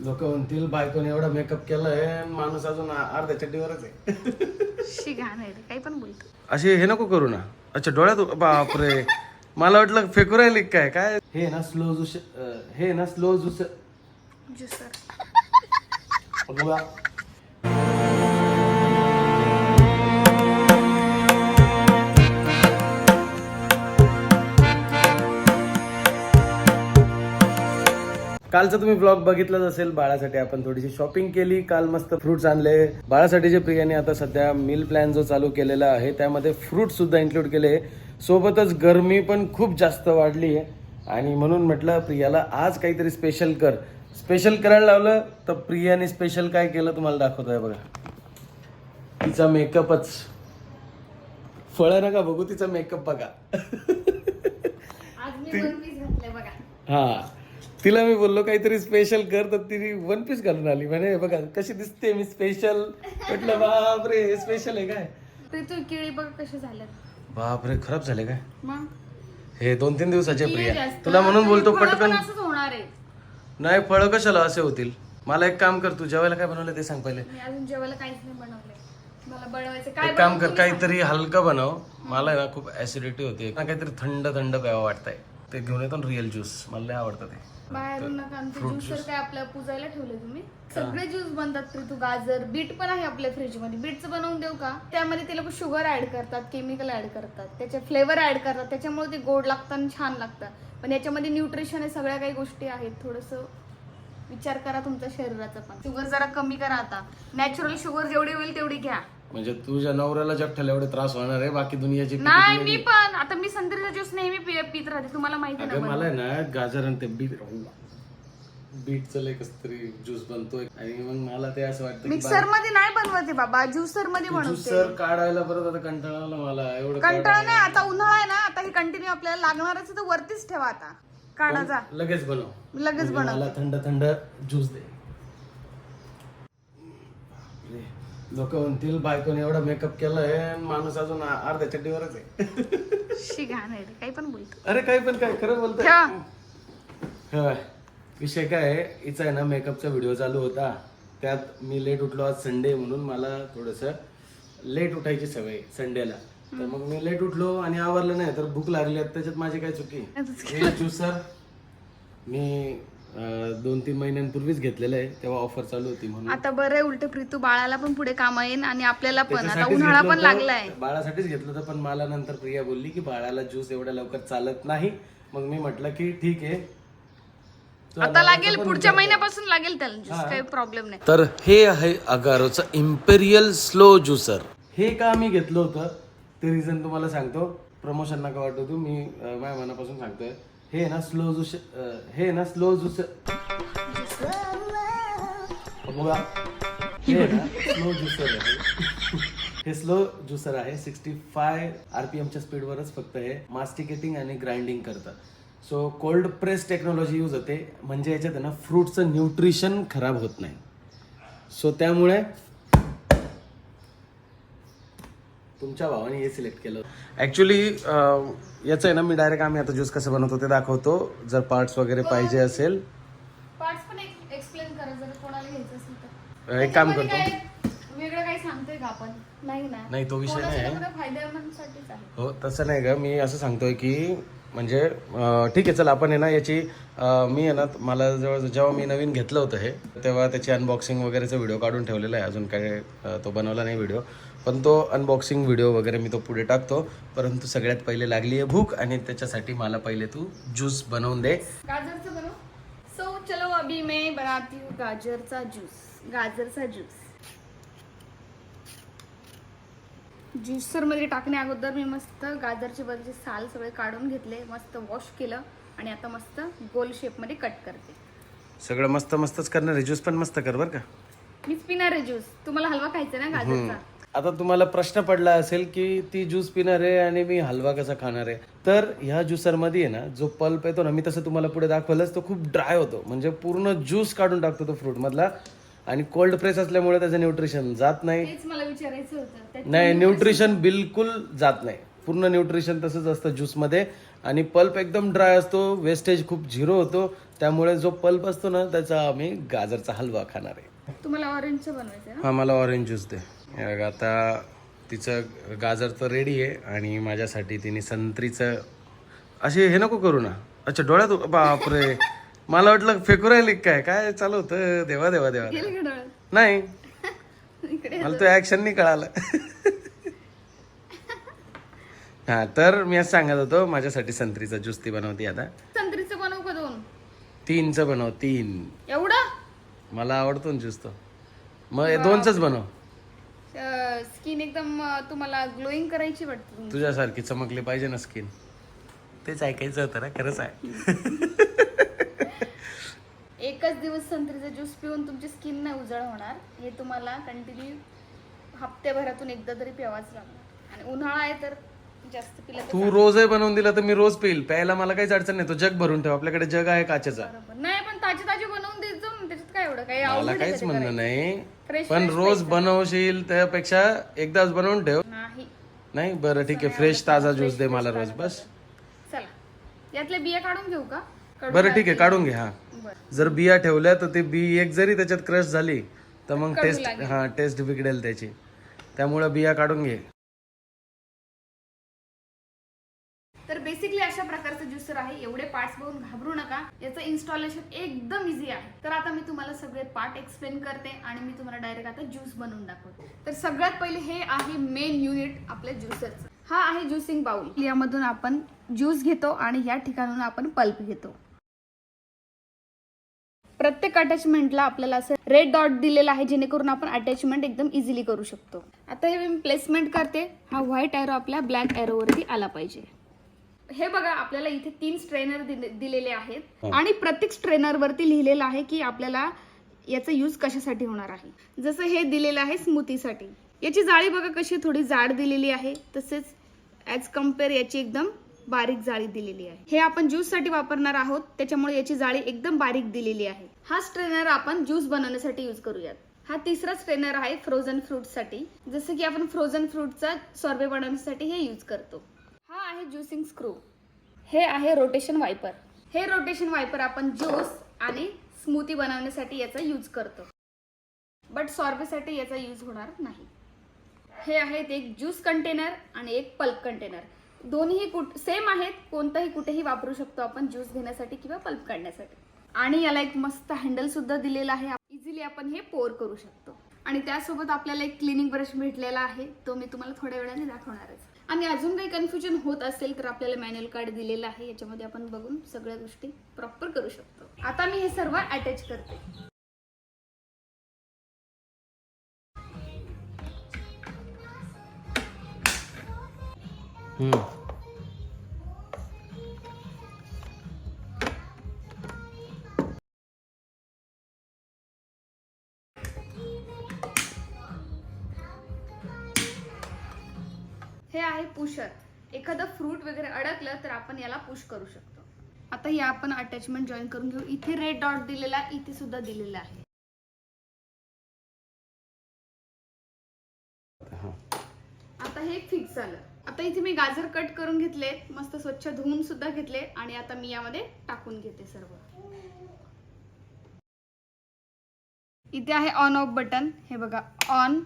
लोक म्हणतील बायकोने एवढा मेकअप केलाय आणि माणूस अजून अर्ध्या चड्डीवरच आहे. शी घाण आहे रे, काही पण बोलतो. असे हे नको करू ना. अच्छा डोळ्यात बापरे. मला वाटलं फेकू राहिली काय? काय? हे ना स्लो जुस अं, हे ना स्लो जुस ज्युसर बघा. कालचा तुम्ही ब्लॉग बघितलाच असेल बाळासाठी. आपण थोडीशी शॉपिंग केली काल मस्त फ्रुट्स आणले. बाळासाठी जे प्रियाने आता सध्या मिल प्लॅन जो चालू केलेला आहे त्यामध्ये फ्रूट सुद्धा इन्क्लूड केले. सोबतच गरमी पण खूप जास्त वाढली आहे. आणि म्हणून म्हटलं प्रियाला आज काहीतरी स्पेशल कर. स्पेशल करायला लावलं तर प्रियाने स्पेशल काय केलं तुम्हाला दाखवतोय बघा. तिचा मेकअपच फळ नका बघू तिचा मेकअप बघा. हा. तिला मी बोललो काहीतरी स्पेशल कर. तर तिने वन पीस घालून आली. म्हणे बघा कशी दिसते मी स्पेशल म्हटलं बापरे हे स्पेशल आहे काय? ते तू केळी बघ कसे बापरे खराब झाले काय? मग? हे दोन तीन दिवसाचे प्रिया. जास्त. तुला म्हणून बोलतो फळं पटकन पण असंच होणार आहे. नाही फळ कशाला असे होतील? मला एक काम कर तू जेवायला काय बनवलं ते सांग पहिले. मी अजून जेवायला काहीच नाही बनवलंय. मला बनवायचं काय एक काम बनवू कर तुम्ही काहीतरी हलकं बनव. मला ना खूप ऍसिडिटी होते ना काहीतरी थंड थंड प्यावं वाटतंय. ते घेऊन येतो रिअल ज्यूस मला लय आवडतं ते. बाहेरून नका ज्यूस तर काय आपल्या पूजायला ठेवले तुम्ही? सगळे ज्यूस बनतात तरी तू गाजर बीट पण आहे आपल्या फ्रीजमध्ये. बीटचं बनवून देऊ का? त्यामध्ये ते लोक शुगर ऍड करतात केमिकल ऍड करतात. त्याचे फ्लेवर ऍड करतात. त्याच्यामुळे ते गोड लागतं आणि छान लागतं. पण याच्यामध्ये न्यूट्रिशन आहे सगळ्या काही गोष्टी आहेत. थोडस विचार करा तुमच्या शरीराचा पण. शुगर जरा कमी करा आता. नॅचरल शुगर जेवढी होईल तेवढी घ्या. म्हणजे तुझ्या नवऱ्याला जगठाला एवढे त्रास होणार आहे बाकी दुनियाची नाही मी पण. आता मी संत्र्याचा ज्यूस नेहमी पि- पित राहते तुम्हाला माहिती अगं ना मला आहे ना गाजर आणि ते बीट बीटचं लय कसं तरी ज्यूस बनतोय. आणि मग मला ते असं वाटतं की मिक्सरमध्ये नाही बनवते बाबा ज्युसरमध्ये बनवते. ज्यूसर काढायला परत आता कंटाळा आला मला एवढं कंटाळा नाही आता उन्हाळा आहे ना आता हे कंटिन्यू आपल्याला लागणारच आहे, तर वरतीच ठेवा आता. काढा जा. लगेच बनव. लगेच बनव मला थंड थंड ज्यूस दे. लोक म्हणतील बायकोने एवढा मेकअप केलाय आणि माणूस अजून अर्ध्या चड्डीवरच आहे. शी घाण आहे रे, काही पण बोलतो. अरे काही पण काय खरं बोलतोय. ठेवा. हा. विषय काय आहे? हिचा आहे ना मेकअपचा व्हिडिओ चालू होता. त्यात मी लेट उठलो आज संडे म्हणून मला थोडस लेट उठायची सवय आहे संडेला तर मग मी लेट उठलो आणि आवरलं नाही तर भूक लागली आता त्याच्यात माझी काय चुकी? हे ज्युसर मी दोन तीन महिन्यांपूर्वीच घेतलेलं आहे. तेव्हा ऑफर चालू होती म्हणून. आता बरं आहे उलट प्रीतू बाळाला पण पुढे काम येईन आणि आपल्याला पण. आता त्याच्यासाठीच उन्हाळा घेतलं पण होतं. लागलाय. बाळासाठीच घेतलं होतं पण मला नंतर प्रिया बोलली की बाळाला ज्यूस एवढ्या लवकर चालत नाही. मग मी म्हटलं की ठीक आहे. तो आता लागेल पुढच्या महिन्यापासून लागेल त्याला ज्यूस काही प्रॉब्लेम नाही. तर हे आहे अगारोचं इम्पेरियल स्लो ज्युसर हे का मी घेतलं होतं? ते रिझन तुम्हाला सांगतो. प्रमोशन नका वाटू तू. मी अं, माझ्या मनापासून सांगतोय. हे ना स्लो ज्यूस हे ना स्लो ज्यूस बघा. हे ना स्लो ज्युसर आहे. हे स्लो ज्युसर आहे. सिक्स्टी फाय आरपीएमच्या स्पीडवरच फक्त हे मास्टिकेटिंग आणि ग्राइंडिंग करतं so cold press technology use होते. म्हणजे याच्यात ना फ्रूटचं न्यूट्रिशन खराब होत नाही. सो त्यामुळे तुमच्या भावाने हे सिलेक्ट केलं ॲक्च्युली याचं आहे ना मी डायरेक्ट आम्ही आता ज्यूस कसं बनवतो ते दाखवतो. जर पार्ट्स वगैरे पाहिजे असेल. पार्ट्स पण एक्सप्लेन करा जर कोणाला घ्यायचं असेल तर. एक काम त्याच्यामध्ये करतो. काय वेगळं काही सांगतोय का आपण? नाही ना. नाही तो विषय नाही. आहे कोणाच्या फायद्यासाठीच आहे. हो तसं नाही का मी असं सांगतोय की म्हणजे अं, ठीक आहे चल आपण आहे ना याची अं, मी आहे ना मला जेव्हा जेव्हा मी नवीन घेतलं होतं हे तेव्हा त्याची अनबॉक्सिंग वगैरेचा व्हिडिओ काढून ठेवलेला आहे. अजून काय अं, तो बनवला नाही व्हिडिओ पण तो अनबॉक्सिंग व्हिडिओ वगैरे मी तो पुढे टाकतो. परंतु सगळ्यात पहिले लागली आहे भूक आणि त्याच्यासाठी मला पहिले तू ज्यूस बनवून दे. गाजरचं बनव. सो चलो अभी मैं बनाती हूँ गाजर जूस गाजरचा ज्यूस ज्युसरमध्ये टाकण्या अगोदर मी मस्त गाजरचे वरचे साल सगळे काढून घेतले. मस्त वॉश केलं आणि आता मस्त गोल शेपमध्ये कट करते. सगळं मस्त मस्तच करणार आहे. ज्यूस पण मस्त कर बरं का. मीच पिणार आहे ज्यूस तुम्हाला हलवा खायचा ना गाजरचा? आता तुम्हाला प्रश्न पडला असेल की ती ज्यूस पिणार आहे आणि मी हलवा कसा खाणार आहे. तर ह्या ज्युसरमध्ये आहे ना जो पल्प येतो ना मी तसं तुम्हाला पुढे दाखवलंच तो खूप ड्राय होतो. म्हणजे पूर्ण ज्यूस काढून टाकतो तो फ्रूट मधला. आणि कोल्ड प्रेस असल्यामुळे त्याचं न्यूट्रिशन जात नाही. तेच मला विचारायचं होतं. त्यात नाही न्यूट्रिशन बिलकुल जात नाही. पूर्ण न्यूट्रिशन तसंच असतं ज्यूसमध्ये. आणि पल्प एकदम ड्राय असतो वेस्टेज खूप झिरो होतो. त्यामुळे जो पल्प असतो ना त्याचा आम्ही गाजरचा हलवा खाणार आहे. तुम्हाला ऑरेंजचं बनवायचं आहे ना? हा मला ऑरेंज ज्यूस दे. बघ, आता तिचं गाजर तर रेडी आहे आणि माझ्यासाठी तिने संत्रीचं असे हे नको करू ना. अच्छा डोळ्यात बापरे. मला वाटलं फेकू राहिले काय? काय चालू होतं? देवा देवा देवा नाही. मला तो ऍक्शन नाही कळालं. हा तर मी असं सांगत होतो माझ्यासाठी संत्रीचा ज्यूस ती बनवते आता. संत्रीचं बनवू का दोन? तीनचं बनव तीन. एवढं? मला आवडतो ना ज्यूस तो मग दोनच बनव. स्किन एकदम तुम्हाला ग्लोईंग करायची वाटते. तुझ्यासारखी चमकली पाहिजे ना स्किन. तेच ऐकायचं होतं ना खरंच आहे. एकच दिवस संत्रीचा ज्यूस पिऊन तुमची स्किन नाही उजळ होणार. हे तुम्हाला कंटिन्यू हप्त्याभरातून एकदा तरी प्यावाच लागणार. आणि उन्हाळा आहे तर जास्त पिलं तू रोजही बनवून दिला तर मी रोज पिईल. प्यायला मला काहीच अडचण नाही. तो जग भरून ठेव. आपल्याकडे जग आहे काचेचा. नाही पण ताजे ताजे बनवून देत जाऊ ना त्याच्यात काय एवढं काही मला अवघड काहीच म्हणणं? नाही. Fresh, पण रोज बनवशील त्यापेक्षा एकदाच बनवून ठेव. नाही. नाही? बरं ठीक आहे. फ्रेश ताजा ज्यूस दे मला रोज बस. चला. यातल्या बिया काढून घेऊ का? बरं ठीक आहे. काढून घे हा. बरं. जर बिया ठेवल्या तर ते बी एक जरी त्याच्यात क्रश झाली तर मग टेस्ट. हा टेस्ट बिघडेल त्याची. त्यामुळे बिया काढून घे. प्रकारचं आहे एवढे पार्ट्स बघून घाबरू नका. याचं इन्स्टॉलेशन एकदम इझी आहे. तर आता मी तुम्हाला सगळे पार्ट एक्सप्लेन करते आणि मी तुम्हाला डायरेक्ट आता ज्यूस बनवून दाखवते. तर सगळ्यात पहिले हे आहे मेन युनिट आपल्या ज्युसरचं हा आहे ज्युसिंग बाउल यामधून आपण ज्यूस घेतो आणि या ठिकाणून आपण पल्प घेतो. प्रत्येक अटॅचमेंटला आपल्याला असं रेड डॉट दिलेला आहे जेणेकरून आपण अटॅचमेंट एकदम इझिली करू शकतो. आता हे मी प्लेसमेंट करते. हा व्हाईट एरो आपल्या ब्लॅक एरोवरती आला पाहिजे. हे बघा आपल्याला इथे तीन स्ट्रेनर दिलेले आहेत. हो. आणि प्रत्येक स्ट्रेनर वरती लिहिलेलं आहे की आपल्याला याचा यूज कशासाठी होणार आहे. जसं हे दिलेलं आहे स्मूथीसाठी. याची जाळी बघा कशी थोडी जाड दिलेली आहे. तसेच ॲज कंपेअर याची एकदम बारीक जाळी दिलेली आहे. हे आपण ज्यूससाठी वापरणार आहोत. त्याच्यामुळे याची जाळी एकदम बारीक दिलेली आहे. हा स्ट्रेनर आपण ज्यूस बनवण्यासाठी यूज करूयात. हा तिसरा स्ट्रेनर आहे फ्रोझन फ्रूटसाठी. जसं की आपण फ्रोझन फ्रूटचा सॉर्बे बनवण्यासाठी हे यूज करतो. आहे ज्युसिंग स्क्रू. हे आहे रोटेशन वायपर. हे रोटेशन वायपर आपण ज्यूस आणि स्मूथी बनवण्यासाठी याचा यूज करतो. बट सॉर्बेसाठी याचा यूज होणार नाही. हे आहेत एक ज्यूस कंटेनर आणि एक पल्प कंटेनर. दोन्ही कुठ सेम आहेत कोणताही कुठेही वापरू शकतो आपण ज्यूस घेण्यासाठी किंवा पल्प काढण्यासाठी. आणि याला एक मस्त हँडल सुद्धा दिलेला आहे. इझिली आपण हे पोर करू शकतो. आणि त्यासोबत आपल्याला एक क्लिनिंग ब्रश भेटलेला आहे. तो मी तुम्हाला थोड्या वेळाने दाखवणारच आणि अजून काही कन्फ्युजन होत असेल तर आपल्याला मॅन्युअल कार्ड दिलेलं आहे. याच्यामध्ये आपण बघून सगळ्या गोष्टी प्रॉपर करू शकतो. आता मी हे सर्व अटॅच करते. हम्म. आहे? पुशर एखादं फ्रूट वगैरे अडकलं तर आपण याला पुश करू शकतो. आता या आपण अटॅचमेंट जॉईन करून घेऊ. इथे रेड डॉट दिलेला इथे सुद्धा दिलेला आहे. आता हे फिक्स झालं. आता इथे मी गाजर कट करून घेतले मस्त स्वच्छ धुवून सुद्धा घेतले आणि आता मी यामध्ये टाकून घेते सर्व. इथे आहे ऑन ऑफ बटन हे बघा ऑन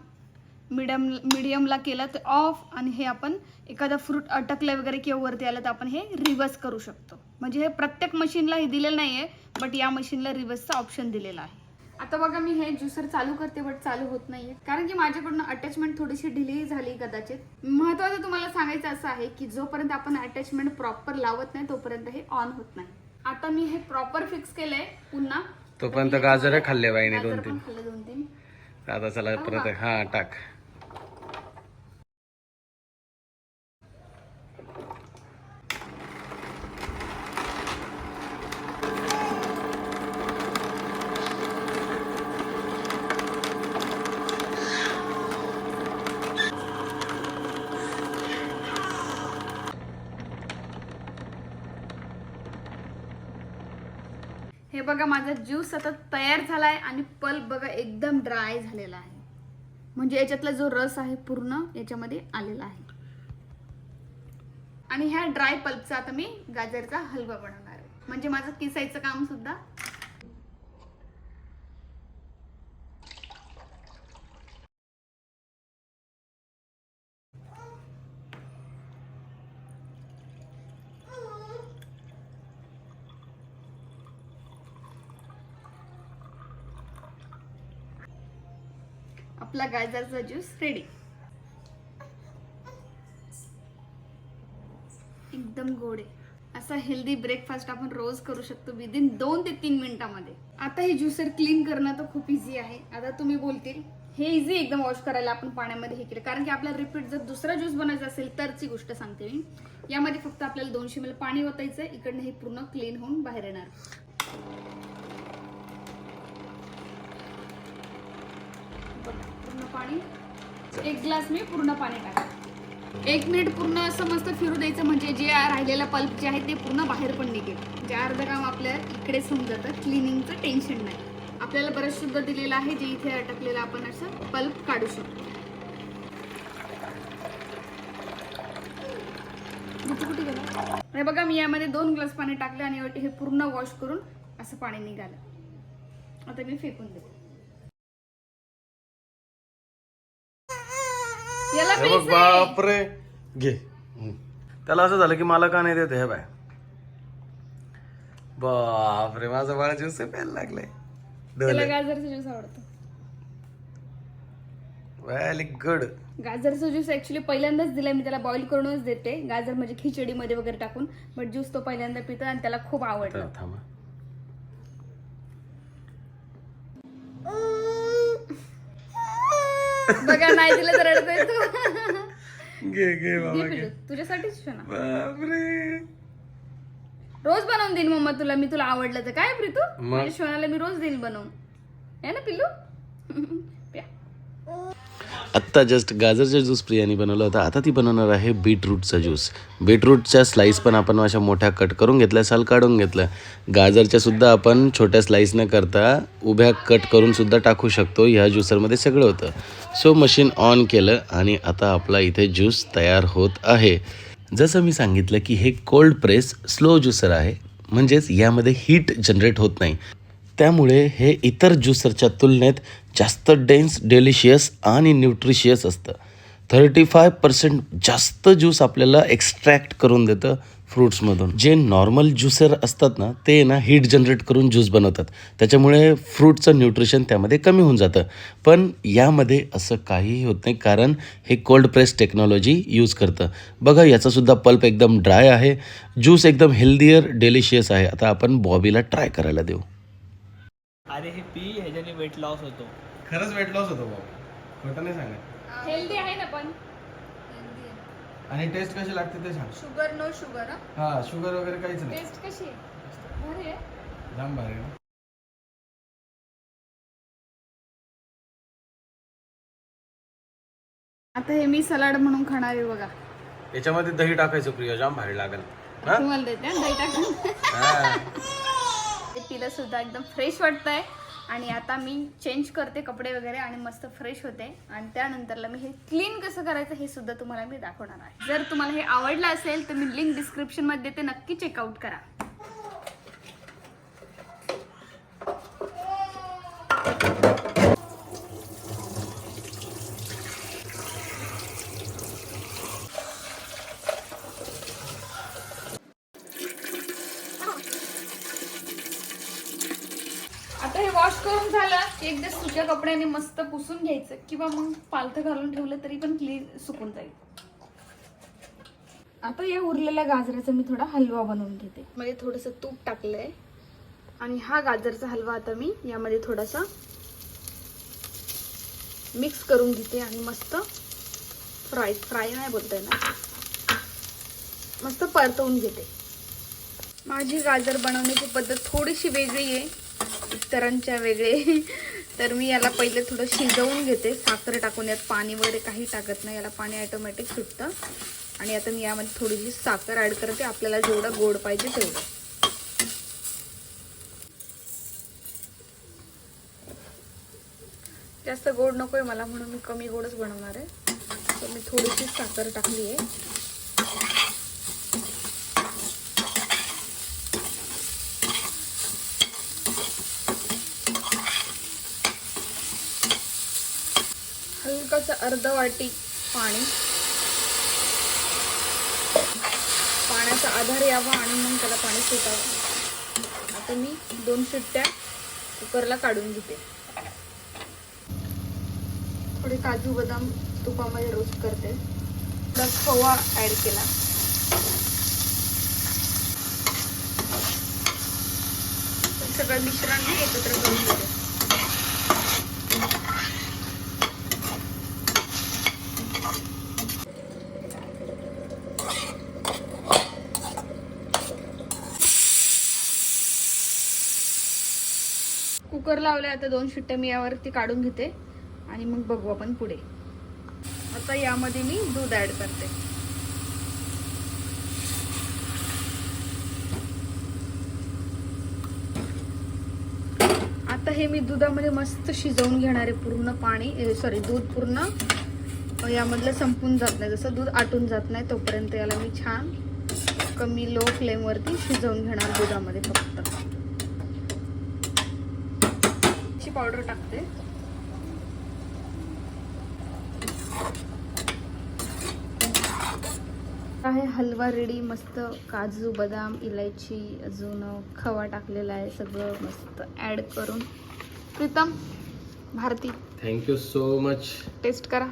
मिडियम मिडियमला केलं तर ऑफ आणि हे आपण एखादा फ्रूट अटकलं वगैरे किंवा वरती आलं तर आपण हे रिव्हर्स करू शकतो. म्हणजे हे प्रत्येक मशीनला हे दिलेलं नाही आहे बट या मशीनला रिव्हर्सचा ऑप्शन दिलेला आहे. आता बघा मी हे ज्युसर चालू करते बट चालू होत नाहीये. कारण की माझ्याकडून अटॅचमेंट थोडीशी डिले झाली कदाचित. महत्वाचं तुम्हाला सांगायचं असं आहे की जोपर्यंत आपण अटॅचमेंट प्रॉपर लावत नाही तोपर्यंत हे ऑन होत नाही. आता मी हे प्रॉपर फिक्स केलंय पुन्हा. तोपर्यंत गाजर खाल्ले बाईने दोन तीन पण खाल्ले दोन तीन आता चला परत हा टाक हे बघा माझा ज्यूस सतत तयार झालाय आणि पल्प बघा एकदम ड्राय झालेला आहे. म्हणजे याच्यातला जो रस आहे पूर्ण याच्यामध्ये आलेला आहे. आणि ह्या ड्राय पल्पचा आता मी गाजरचा हलवा बनवणार आहे. म्हणजे माझं किसायचं काम सुद्धा आपला गाजरचा ज्यूस रेडी एकदम गोड आहे. असा हेल्दी ब्रेकफास्ट आपण रोज करू शकतो विदिन दोन ते तीन मिनिटामध्ये. आता हे ज्युसर क्लीन करणं तर खूप इझी आहे. आता तुम्ही बोलतील हे इझी एकदम वॉश करायला आपण पाण्यामध्ये हे केलं. कारण की आपल्याला रिपीट जर दुसरा ज्यूस बनायचा असेल तरची गोष्ट सांगते मी. यामध्ये फक्त आपल्याला दोनशे मिल पाणी ओतायचं इकडनं हे पूर्ण क्लीन होऊन बाहेर येणार बघा, पूर्ण पाणी. एक ग्लास मी पूर्ण पाणी टाकलं एक मिनिट पूर्ण असं मस्त फिरू द्यायचं म्हणजे जे राहिलेलं पल्प जे आहे ते पूर्ण बाहेर पण निघेल. जे अर्ध काम आपल्या इकडेच होऊन जातं. क्लिनिंगचं टेन्शन नाही. आपल्याला बरंच शुद्ध दिलेलं आहे जे इथे अटकलेलं आपण असं पल्प काढू शकतो. हे बघा मी यामध्ये दोन ग्लास पाणी टाकलं आणि हे पूर्ण वॉश करून असं पाणी निघालं. आता मी फेकून देते. याला हे बघ प्यायचं आहे. बापरे. घे. हम्म. त्याला असं झालं की मला का नाही देत हे बाय. बापरे माझं बाळ ज्यूस प्यायला लागलंय. त्याला गाजरचा ज्यूस आवडतो. Very good. गाजरचा ज्यूस ऍक्च्युली पहिल्यांदाच दिलाय मी त्याला बॉईल करूनच देते. गाजर म्हणजे खिचडीमध्ये वगैरे टाकून बट ज्यूस तो पहिल्यांदा पितो आणि त्याला खूप आवडलं थांबा बघा नाही दिलं तर रडतोय तू. घे घे बाबा घे घे. पिल्लू, तुझ्यासाठीच ना. बापरे. रोज बनवून देईन मम्मा तुला मी तुला आवडलं तर. काय प्रीतू? मग? माझ्या शोनाला मी रोज देईन बनवून. है ना पिल्लू. आत्ता जस्ट गाजरचा ज्यूस प्रियाने बनवला होता. आता ती बनवणार आहे बीटरूटचा ज्यूस बीटरूटच्या स्लाईस पण आपण अशा मोठ्या कट करून घेतल्या साल काढून घेतलं गाजरच्या सुद्धा आपण छोट्या स्लाईस न करता उभ्या कट करून सुद्धा टाकू शकतो. ह्या ज्युसरमध्ये सगळं होतं. सो मशीन ऑन केलं आणि आता आपला इथे ज्यूस तयार होत आहे. जसं मी सांगितलं की हे कोल्ड प्रेस स्लो ज्युसर आहे. म्हणजेच यामध्ये हीट जनरेट होत नाही. त्यामुळे हे इतर ज्युसरच्या तुलनेत जास्त डेन्स डेलिशियस आणि न्यूट्रिशियस असतं. थर्टी फाय पर्सेंट जास्त ज्यूस आपल्याला एक्स्ट्रॅक्ट करून देतं फ्रूट्समधून जे नॉर्मल ज्युसर असतात ना ते ना हीट जनरेट करून ज्यूस बनवतात. त्याच्यामुळे फ्रूटचं न्यूट्रिशन त्यामध्ये कमी होऊन जातं. पण यामध्ये असं काहीही होत नाही कारण हे कोल्ड प्रेस टेक्नॉलॉजी यूज करतं. बघा याचासुद्धा पल्प एकदम ड्राय आहे. ज्यूस एकदम हेल्दियर डेलिशियस आहे. आता आपण बॉबीला ट्राय करायला देऊ. अरे हे पी ह्याच्याने वेट लॉस होतो. खरंच वेट लॉस होतो बाबा खोटं नाही सांगत. हेल्दी आहे ना पण? आणि टेस्ट कशी लागते ते सांग. शुगर नो शुगर हा? शुगर वगैरे काहीच नाही. टेस्ट कशी आहे? भारी आहे. जाम भारी आहे. आता हे मी सलाड म्हणून खाणार आहे बघा. याच्यामध्ये दही टाकायचं प्रिया जाम भारी लागेल. हा? तुम्हाला देते हा, दही टाकून. हा. ते सुद्धा एकदम फ्रेश वाटतंय. आणि आता मी चेंज करते कपडे वगैरे आणि मस्त फ्रेश होते. आणि त्यानंतरला मी हे क्लीन कसं करायचं हे सुद्धा तुम्हाला मी दाखवणार आहे. जर तुम्हाला हे आवडलं असेल तर मी लिंक डिस्क्रिप्शनमध्ये नक्की चेकआउट करा. आता हे वॉश करून झालं की एकदा सुक्या कपड्याने मस्त पुसून घ्यायचं किंवा मग पालथं घालून ठेवलं तरी पण क्लीन सुकून जाईल. आता या उरलेल्या गाजराचा मी थोडा हलवा बनवून घेते. मध्ये थोडंसं तूप टाकलंय. आणि हा गाजरचा हलवा आता मी यामध्ये थोडासा मिक्स करून घेते आणि मस्त फ्राय फ्राय नाही बोलता येणार मस्त परतवून घेते. माझी गाजर बनवण्याची पद्धत थोडीशी वेगळी आहे. इतरांच्या वेगळे. तर मी याला पहिले थोडं शिजवून घेते. साखर टाकून यात पाणी वगैरे काही टाकत नाही. याला पाणी ऑटोमॅटिक सुटतं. आणि आता मी यामध्ये थोडीशी साखर ॲड करते. आपल्याला जेवढं गोड पाहिजे तेवढं. जास्त गोड नको आहे मला म्हणून मी कमी गोडच बनवणार आहे. तर मी थोडीशी साखर टाकली आहे. अर्ध वाटी पाणी. पाण्याचा आधार यावा आणि मग त्याला पाणी सुटावं. आता मी दोन शिट्ट्या कुकरला काढून घेते. थोडे काजू बदाम तुपामध्ये रोस्ट करते. थोडा खवा ऍड केला. सगळं मिश्रण मी एकत्र करून घेते. कुकर लावले आता दोन शिट्ट्या मी यावरती काढून घेते. आणि मग बघू आपण पुढे. आता यामध्ये मी दूध ऍड करते. आता हे मी दुधामध्ये मस्त शिजवून घेणार आहे पूर्ण पाणी सॉरी दूध पूर्ण. यामधलं संपून जात नाही जसं दूध आटून जात नाही तोपर्यंत याला मी छान कमी लो फ्लेमवरती शिजवून घेणार दुधामध्ये फक्त. पावडर टाकते. आहे हलवा रेडी मस्त काजू बदाम इलायची अजून खवा टाकलेला आहे सगळं मस्त ऍड करून. Pritam Bharti thank you so much taste करा.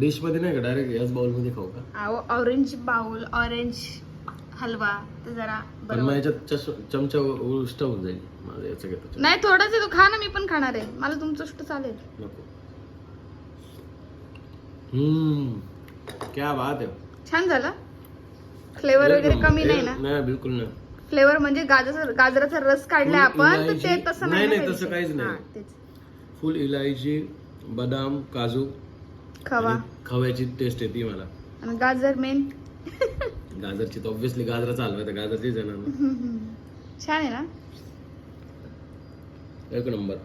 डिशमध्ये नाही का डायरेक्ट याच बाउलमध्ये खाऊ का? ऑरेंज बाउल ऑरेंज हलवा जरा पण बरं मग वाटेल. याच्यात चष- चमचा उष्ट होऊन जाईल माझं याचं घेतो नाही थोडंच आहे तू खा ना मी पण खाणार आहे. मला तुमचं गोष्ट चालेल. नको. हम्म क्या बात आहे. छान झालं. फ्लेवर वगैरे कमी. नाही ना? नाही बिलकुल नाही. फ्लेवर म्हणजे गाजर गाजराचा रस काढलाय फुल आपण तर ते इलायची- तसं नाही, तसं. काहीच नाही. हा, तेच. फुल इलायची बदाम काजू. खवा. आणि खव्याची टेस्ट येते मला. आणि गाजर मेन गाजरची तर ऑब्व्हियसली गाजराचा हलवा तर गाजरचीच येणार ना. छान आहे ना? एक नंबर.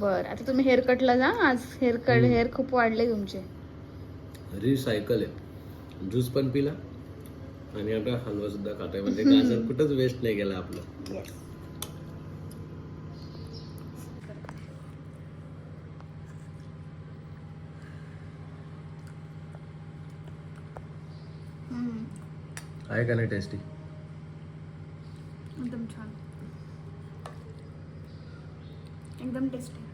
बर आता तुम्ही हेअर कटला जा आज हेअर कट हेअर खूप वाढले तुमचे. रिसायकल आहे. ज्यूस पण पिला. आणि आता हलवा सुद्धा खातोय. म्हणजे गाजर कुठंच वेस्ट नाही गेला आपलं. येस आहे का नाही टेस्टी एकदम छान. एकदम टेस्टी